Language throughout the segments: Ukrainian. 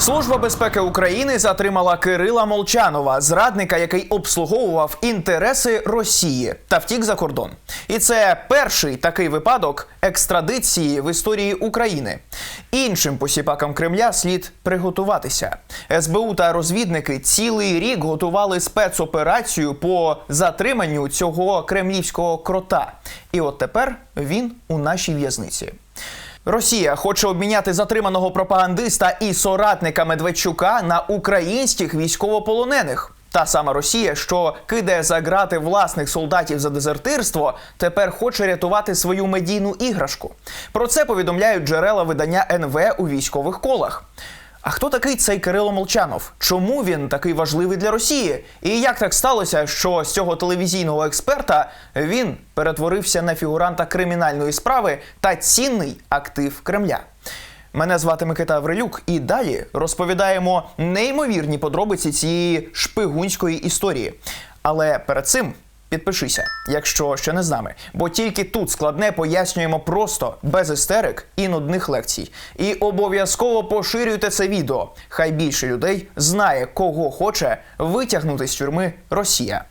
Служба безпеки України затримала Кирила Молчанова, зрадника, який обслуговував інтереси Росії та втік за кордон. І це перший такий випадок екстрадиції в історії України. Іншим посіпакам Кремля слід приготуватися. СБУ та розвідники цілий рік готували спецоперацію по затриманню цього кремлівського крота. І от тепер він у нашій в'язниці. Росія хоче обміняти затриманого пропагандиста і соратника Медведчука на українських військовополонених. Та сама Росія, що кидає за грати власних солдатів за дезертирство, тепер хоче рятувати свою медійну іграшку. Про це повідомляють джерела видання НВ у військових колах. А хто такий цей Кирило Молчанов? Чому він такий важливий для Росії? І як так сталося, що з цього телевізійного експерта він перетворився на фігуранта кримінальної справи та цінний актив Кремля? Мене звати Микита Аврилюк, і далі розповідаємо неймовірні подробиці цієї шпигунської історії. Але перед цим підпишися, якщо ще не з нами, бо тільки тут складне пояснюємо просто без істерик і нудних лекцій. І обов'язково поширюйте це відео. Хай більше людей знає, кого хоче витягнути з тюрми Росія.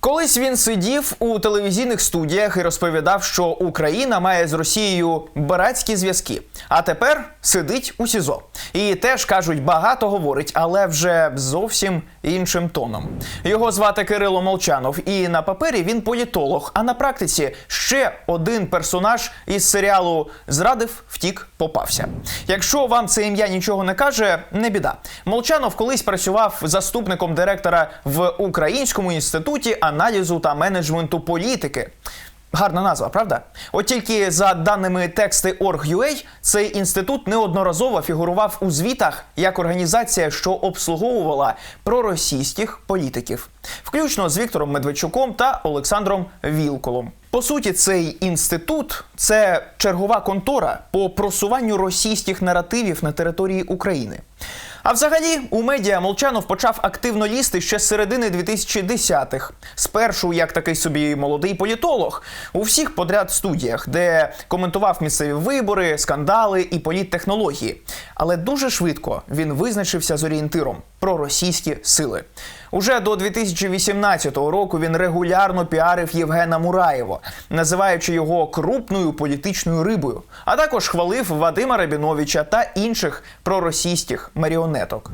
Колись він сидів у телевізійних студіях і розповідав, що Україна має з Росією братські зв'язки. А тепер сидить у СІЗО. І теж кажуть, багато говорить, але вже зовсім іншим тоном. Його звати Кирило Молчанов, і на папері він політолог. А на практиці ще один персонаж із серіалу Зрадив, втік, попався. Якщо вам це ім'я нічого не каже, не біда. Молчанов колись працював заступником директора в Українському інституті аналізу та менеджменту політики. Гарна назва, правда? От тільки за даними тексти Org.ua, цей інститут неодноразово фігурував у звітах як організація, що обслуговувала проросійських політиків, включно з Віктором Медведчуком та Олександром Вілколом. По суті, цей інститут це чергова контора по просуванню російських наративів на території України. А взагалі у медіа Молчанов почав активно лізти ще з середини 2010-х. Спершу як такий собі молодий політолог у всіх подряд студіях, де коментував місцеві вибори, скандали і політтехнології. Але дуже швидко він визначився з орієнтиром про російські сили. Уже до 2018 року він регулярно піарив Євгена Мураєва, називаючи його крупною політичною рибою, а також хвалив Вадима Рабіновича та інших проросійських маріонеток.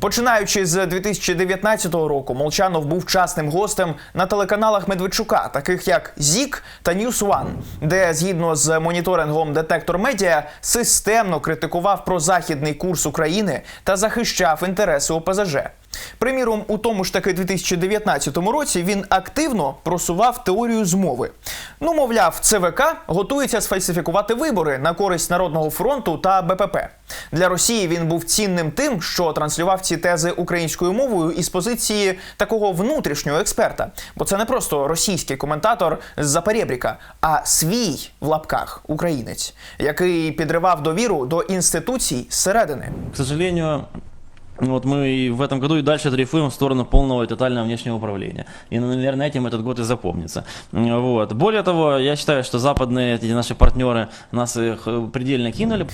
Починаючи з 2019 року, Молчанов був частним гостем на телеканалах Медведчука, таких як ЗІК та News One, де згідно з моніторингом Детектор Медіа системно критикував прозахідний курс України та захищав інтереси ОПЗЖ. Приміром, у тому ж таки 2019 році він активно просував теорію змови. Ну, мовляв, ЦВК готується сфальсифікувати вибори на користь Народного фронту та БПП. Для Росії він був цінним тим, що транслював ці тези українською мовою із позиції такого внутрішнього експерта. Бо це не просто російський коментатор з Запорєбріка, а свій в лапках українець, який підривав довіру до інституцій зсередини. К сожалению, вот мы и в этом году и дальше дрейфуем в сторону полного и тотального внешнего управления. И, ну, наверное, этим этот год и запомнится. М, Вот. Более того, я считаю, что западные эти наши партнеры нас их э, предельно кинули.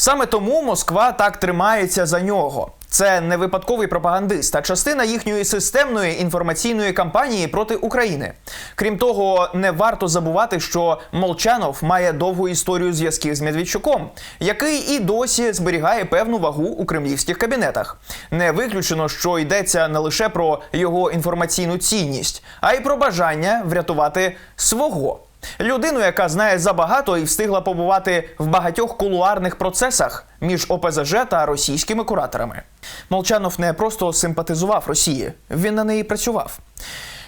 Саме тому Москва так тримається за нього. Це не випадковий пропагандист, а частина їхньої системної інформаційної кампанії проти України. Крім того, не варто забувати, що Молчанов має довгу історію зв'язків з Медведчуком, який і досі зберігає певну вагу у кремлівських кабінетах. Не виключено, що йдеться не лише про його інформаційну цінність, а й про бажання врятувати свого. Людину, яка знає забагато і встигла побувати в багатьох кулуарних процесах між ОПЗЖ та російськими кураторами. Молчанов не просто симпатизував Росії, він на неї працював.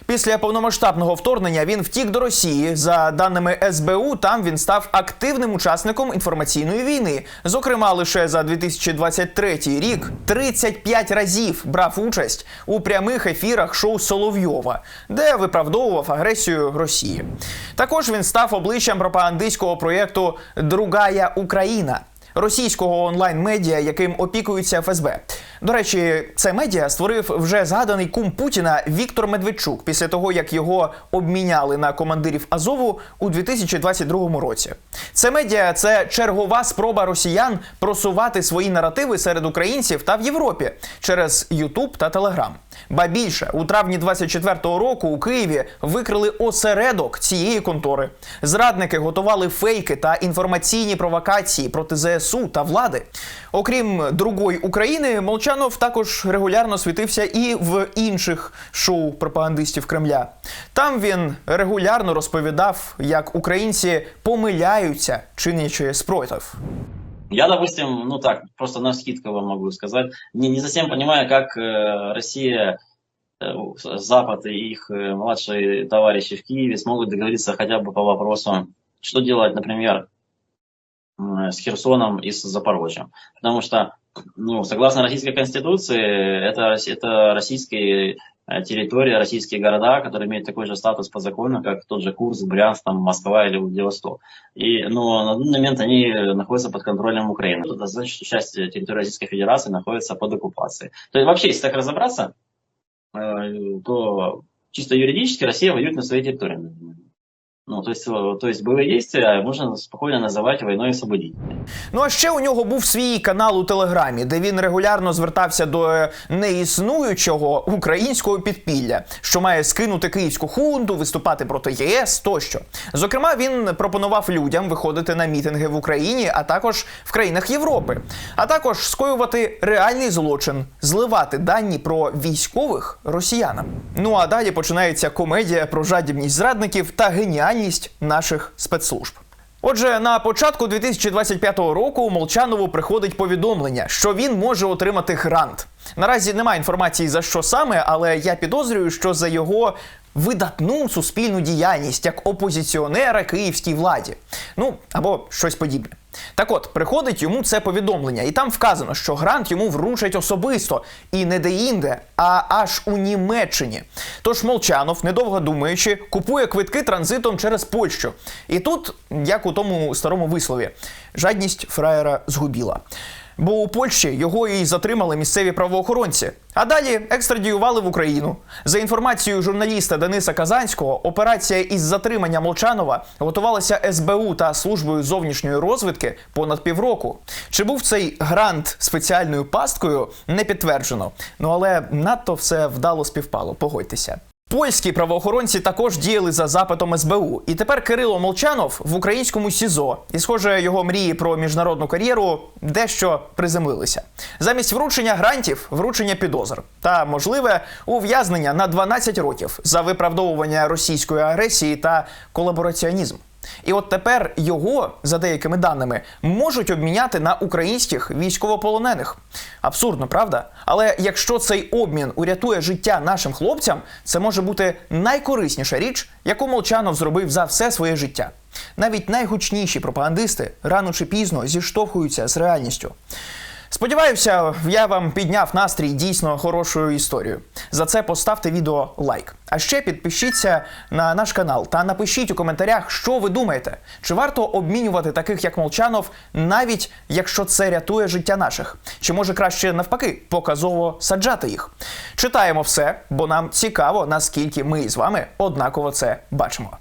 Після повномасштабного вторгнення він втік до Росії. За даними СБУ, там він став активним учасником інформаційної війни. Зокрема, лише за 2023 рік 35 разів брав участь у прямих ефірах шоу Соловйова, де виправдовував агресію Росії. Також він став обличчям пропагандистського проєкту Другая Україна російського онлайн-медіа, яким опікується ФСБ. До речі, це медіа створив вже згаданий кум Путіна Віктор Медведчук після того, як його обміняли на командирів Азову у 2022 році. Це медіа це чергова спроба росіян просувати свої наративи серед українців та в Європі через Ютуб та Телеграм. Ба більше у травні 24-го року у Києві викрили осередок цієї контори. Зрадники готували фейки та інформаційні провокації проти ЗСУ та влади. Окрім другої України, Молчанов також регулярно світився і в інших шоу пропагандистів Кремля. Там він регулярно розповідав, як українці помиляються, чинячи спротив. Я, допустим, ну так, просто на скидку вам могу сказать, не, не совсем понимаю, как э, Россия, э, Запад и их э, младшие товарищи в Киеве смогут договориться хотя бы по вопросу, что делать, например, м, с Херсоном и с Запорожьем. Потому что, ну, согласно Российской Конституции, это, это российские э, территории, российские города, которые имеют такой же статус по закону, как тот же Курск, Брянск, там, Москва или Владивосток. И, но на данный момент они находятся под контролем Украины. Это значит, что часть территории Российской Федерации находится под оккупацией. То есть вообще, если так разобраться, э, то чисто юридически Россия воюет на своей территории. Ну, то есть, э, то есть боевые действия можно спокойно называть войной освободительной. Ну а ще у нього був свій канал у Телеграмі, де він регулярно звертався до е, неіснуючого українського підпілля, що має скинути київську хунту, виступати проти ЄС тощо. Зокрема, він пропонував людям виходити на мітинги в Україні, а також в країнах Європи, а також скоювати реальний злочин, зливати дані про військових росіянам. Ну а далі починається комедія про жадібність зрадників та геніальність наших спецслужб. Отже, на початку 2025 року Молчанову приходить повідомлення, що він може отримати грант. Наразі немає інформації за що саме, але я підозрюю, що за його видатну суспільну діяльність як опозиціонера київській владі. Ну або щось подібне. Так от, приходить йому це повідомлення, і там вказано, що грант йому вручать особисто і не де-інде, а аж у Німеччині. Тож Молчанов, недовго думаючи, купує квитки транзитом через Польщу. І тут, як у тому старому вислові, жадність фраєра згубіла. Бо у Польщі його і затримали місцеві правоохоронці, а далі екстрадіювали в Україну. За інформацією журналіста Дениса Казанського, операція із затримання Молчанова готувалася СБУ та службою зовнішньої розвідки понад півроку. Чи був цей грант спеціальною пасткою, не підтверджено. Ну але надто все вдало співпало. Погодьтеся. Польські правоохоронці також діяли за запитом СБУ, і тепер Кирило Молчанов в українському СІЗО. І, схоже, його мрії про міжнародну кар'єру дещо приземлилися. Замість вручення грантів, вручення підозр та можливе ув'язнення на 12 років за виправдовування російської агресії та колабораціонізм. І от тепер його, за деякими даними, можуть обміняти на українських військовополонених. Абсурдно, правда? Але якщо цей обмін урятує життя нашим хлопцям, це може бути найкорисніша річ, яку Молчанов зробив за все своє життя. Навіть найгучніші пропагандисти рано чи пізно зіштовхуються з реальністю. Сподіваюся, я вам підняв настрій дійсно хорошою історією. За це поставте відео лайк. А ще підпишіться на наш канал та напишіть у коментарях, що ви думаєте, чи варто обмінювати таких як Молчанов, навіть якщо це рятує життя наших, чи може краще навпаки показово саджати їх. Читаємо все, бо нам цікаво, наскільки ми з вами однаково це бачимо.